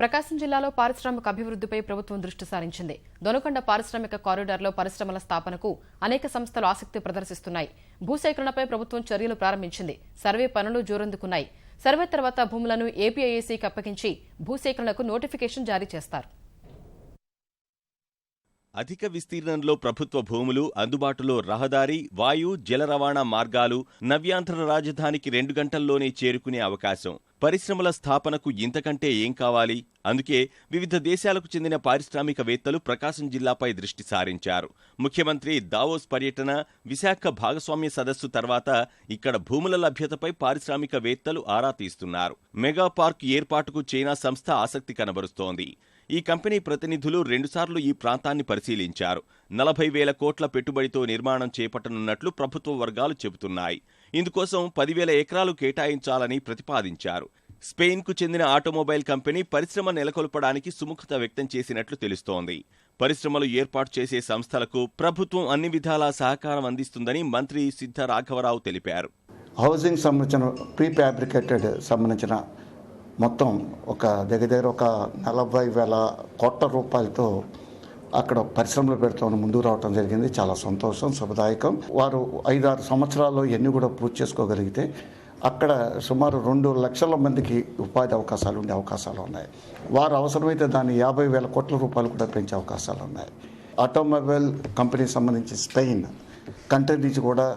ప్రకాశం జిల్లాలో పారిశ్రామిక అభివృద్ధిపై ప్రభుత్వం దృష్టి సారించింది. దొనకొండ పారిశ్రామిక కారిడార్లో పరిశ్రమల స్థాపనకు అనేక సంస్థలు ఆసక్తి ప్రదర్శిస్తున్నాయి. భూసేకరణపై ప్రభుత్వం చర్యలు ప్రారంభించింది. సర్వే పనులు జోరందుకున్నాయి. సర్వే తర్వాత భూములను ఏపీఐఏసీకి అప్పగించి భూసేకరణకు నోటిఫికేషన్ జారీ చేస్తారు. అధిక విస్తీర్ణంలో ప్రభుత్వ భూములు అందుబాటులో రహదారి వాయు జల రవాణా మార్గాలు నవ్యాంధ్ర రాజధానికి రెండు గంటల్లోనే చేరుకునే అవకాశం. పరిశ్రమల స్థాపనకు ఇంతకంటే ఏం కావాలి? అందుకే వివిధ దేశాలకు చెందిన పారిశ్రామికవేత్తలు ప్రకాశం జిల్లాపై దృష్టి సారించారు. ముఖ్యమంత్రి దావోస్ పర్యటన విశాఖ భాగస్వామ్య సదస్సు తర్వాత ఇక్కడ భూముల లభ్యతపై పారిశ్రామికవేత్తలు ఆరా తీస్తున్నారు. మెగా పార్క్ ఏర్పాటుకు చైనా సంస్థ ఆసక్తి కనబరుస్తోంది. ఈ కంపెనీ ప్రతినిధులు రెండుసార్లు ఈ ప్రాంతాన్ని పరిశీలించారు. నలభై వేల కోట్ల పెట్టుబడితో నిర్మాణం చేపట్టనున్నట్లు ప్రభుత్వ వర్గాలు చెబుతున్నాయి. ఇందుకోసం పదివేల ఎకరాలు కేటాయించాలని ప్రతిపాదించారు. స్పెయిన్కు చెందిన ఆటోమొబైల్ కంపెనీ పరిశ్రమ నెలకొల్పడానికి సుముఖత వ్యక్తం చేసినట్లు తెలుస్తోంది. పరిశ్రమలు ఏర్పాటు చేసే సంస్థలకు ప్రభుత్వం అన్ని విధాలా సహకారం అందిస్తుందని మంత్రి సిద్ధ రాఘవరావు తెలిపారు. హౌసింగ్ సంబంధించిన ప్రీ ఫ్యాబ్రికేటెడ్ సంబంధించిన మొత్తం ఒక దగ్గర దగ్గర ఒక నలభై వేల కోట్ల రూపాయలతో అక్కడ పరిశ్రమలు పెడతామని ముందుకు రావడం జరిగింది. చాలా సంతోషం శుభదాయకం. వారు ఐదారు సంవత్సరాల్లో ఎన్ని కూడా పూర్తి చేసుకోగలిగితే అక్కడ సుమారు రెండు లక్షల మందికి ఉపాధి అవకాశాలు ఉండే అవకాశాలు ఉన్నాయి. వారు అవసరమైతే దాన్ని యాభై వేల కోట్ల రూపాయలు కూడా పెంచే అవకాశాలు ఉన్నాయి. ఆటోమొబైల్ కంపెనీకి సంబంధించి స్పెయిన్ కంట్రీ నుంచి కూడా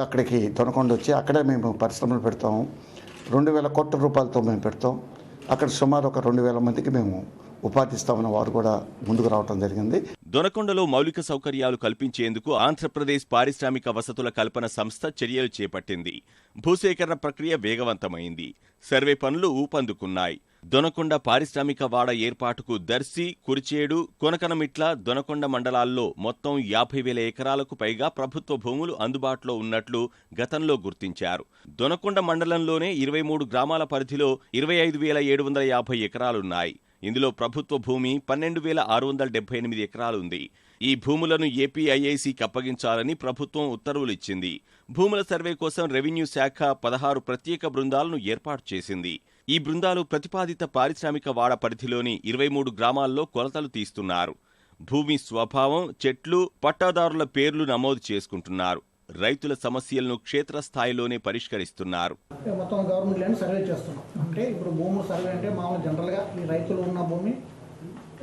అక్కడికి దొనకొండ వచ్చి అక్కడే మేము పరిశ్రమలు పెడతాము. రెండు వేల కోట్ల రూపాయలతో మేము పెడతాం. అక్కడ సుమారు ఒక రెండు వేల మందికి మేము ఉపాధి వారు కూడా ముందుకు రావడం జరిగింది. దొనకొండలో మౌలిక సౌకర్యాలు కల్పించేందుకు ఆంధ్రప్రదేశ్ పారిశ్రామిక వసతుల కల్పన సంస్థ చర్యలు చేపట్టింది. భూసేకరణ ప్రక్రియ వేగవంతమైంది. సర్వే పనులు ఊపందుకున్నాయి. దొనకొండ పారిశ్రామిక వాడ ఏర్పాటుకు దర్శి కురిచేడు కొనకనమిట్ల దొనకొండ మండలాల్లో మొత్తం యాభై వేల ఎకరాలకు పైగా ప్రభుత్వ భూములు అందుబాటులో ఉన్నట్లు గతంలో గుర్తించారు. దొనకొండ మండలంలోనే ఇరవై మూడు గ్రామాల పరిధిలో ఇరవై ఐదు వేల ఏడు వందల యాభై ఎకరాలున్నాయి. ఇందులో ప్రభుత్వ భూమి పన్నెండు వేల ఆరు వందల డెబ్బై ఎనిమిది ఎకరాలు ఉంది ఈ భూములను ఏపీఐఐసికి అప్పగించాలని ప్రభుత్వం ఉత్తర్వులు ఇచ్చింది భూముల సర్వే కోసం రెవెన్యూ శాఖ పదహారు ప్రత్యేక బృందాలను ఏర్పాటు చేసింది. ఈ బృందాలు ప్రతిపాదిత పారిశ్రామిక వాడ పరిధిలోని ఇరవై మూడు గ్రామాల్లో కొలతలు తీస్తున్నారు. భూమి స్వభావం చెట్లు పట్టాదారుల పేర్లు నమోదు చేసుకుంటున్నారు. రైతుల సమస్యలను క్షేత్రస్థాయిలోనే పరిష్కరిస్తున్నారు. మొత్తం గవర్నమెంట్ ల్యాండ్ సర్వే చేస్తున్నాం. అంటే ఇప్పుడు భూముల సర్వే అంటే మామూలు జనరల్గా ఈ రైతులు ఉన్న భూమి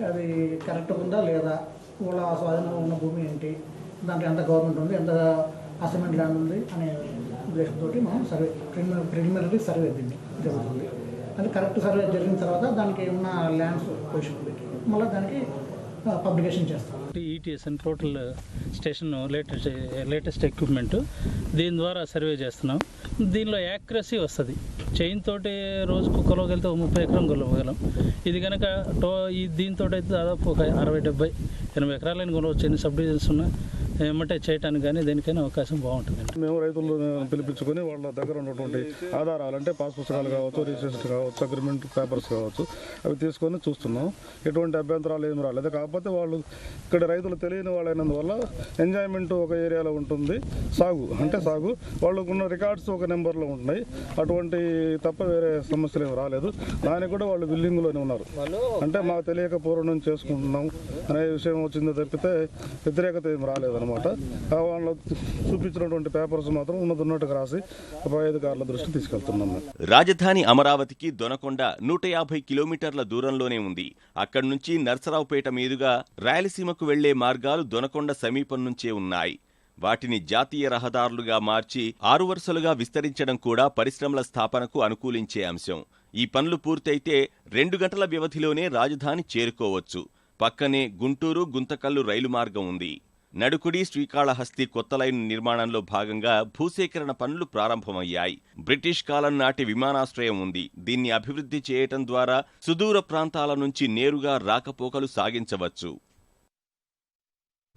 అది కరెక్ట్గా ఉందా లేదా వాళ్ళ స్వాధీనంలో ఉన్న భూమి ఏంటి దాంట్లో ఎంత గవర్నమెంట్ ఉంది ఎంత అసైన్మెంట్ ల్యాండ్ ఉంది అనే ఉద్దేశంతో మనం సర్వే ప్రిలిమినరీ ప్రిలిమినరీ సర్వే దీన్ని జరుగుతుంది. అది కరెక్ట్ సర్వే జరిగిన తర్వాత దానికి ఉన్న ల్యాండ్స్ పొజిషన్ పెట్టి మళ్ళీ దానికి పబ్లికేషన్ చేస్తాం. ETS total station latest latest equipment దీని ద్వారా సర్వే చేస్తున్నాం. దీనిలో యాక్యురసీ వస్తుంది. చైన్ తోటి రోజుకు కొలవగలితే ఒక ముప్పై ఎకరం కొలవగలం. ఇది కనుక టో ఈ దీంతో అయితే దాదాపు ఒక అరవై డెబ్బై ఎనభై ఎకరాలైన కొనవచ్చు ఎన్ని సబ్ డివిజన్స్ ఏమంటే చేయటానికి కానీ దేనికైనా అవకాశం బాగుంటుంది. మేము రైతులు పిలిపించుకొని వాళ్ళ దగ్గర ఉన్నటువంటి ఆధారాలు అంటే పాస్ పుస్తకాలు కావచ్చు రిజిస్ట్రేషన్ కావచ్చు అగ్రిమెంట్ పేపర్స్ కావచ్చు అవి తీసుకొని చూస్తున్నాం. ఎటువంటి అభ్యంతరాలు ఏమి రాలేదు. కాకపోతే వాళ్ళు ఇక్కడ రైతులు తెలియని వాళ్ళైనందువల్ల ఎంజాయ్మెంట్ ఒక ఏరియాలో ఉంటుంది. సాగు అంటే సాగు. వాళ్ళకున్న రికార్డ్స్ ఒక నెంబర్లో ఉంటున్నాయి. అటువంటి తప్ప వేరే సమస్యలు ఏమి రాలేదు. దానికి కూడా వాళ్ళు బిల్డింగ్లోనే ఉన్నారు. అంటే మాకు తెలియక పూర్వం చేసుకుంటున్నాం అనే విషయం వచ్చిందో తప్పితే వ్యతిరేకత ఏమి రాలేదు అనమాట వాళ్ళు చూపించినటువంటి పేపర్స్ మాత్రం ఉన్నట్టుగా రాసి పై దృష్టి తీసుకెళ్తున్నాము రాజధాని అమరావతికి దొనకొండ నూట యాభై కిలోమీటర్ల దూరంలోనే ఉంది. అక్కడి నుంచి నర్సరావుపేట మీదుగా రాయలసీమకు వెళ్ళే మార్గాలు దొనకొండ సమీపం నుంచే ఉన్నాయి. వాటిని జాతీయ రహదారులుగా మార్చి ఆరు వరుసలుగా విస్తరించడం కూడా పరిశ్రమల స్థాపనకు అనుకూలించే అంశం. ఈ పనులు పూర్తయితే రెండు గంటల వ్యవధిలోనే రాజధాని చేరుకోవచ్చు. పక్కనే గుంటూరు గుంతకల్లు రైలు మార్గం ఉంది. నడుకుడి శ్రీకాళహస్తి కొత్త లైన్ నిర్మాణంలో భాగంగా భూసేకరణ పనులు ప్రారంభమయ్యాయి. బ్రిటిష్ కాలం నాటి విమానాశ్రయం ఉంది. దీన్ని అభివృద్ధి చేయటం ద్వారా సుదూర ప్రాంతాల నుంచి నేరుగా రాకపోకలు సాగించవచ్చు.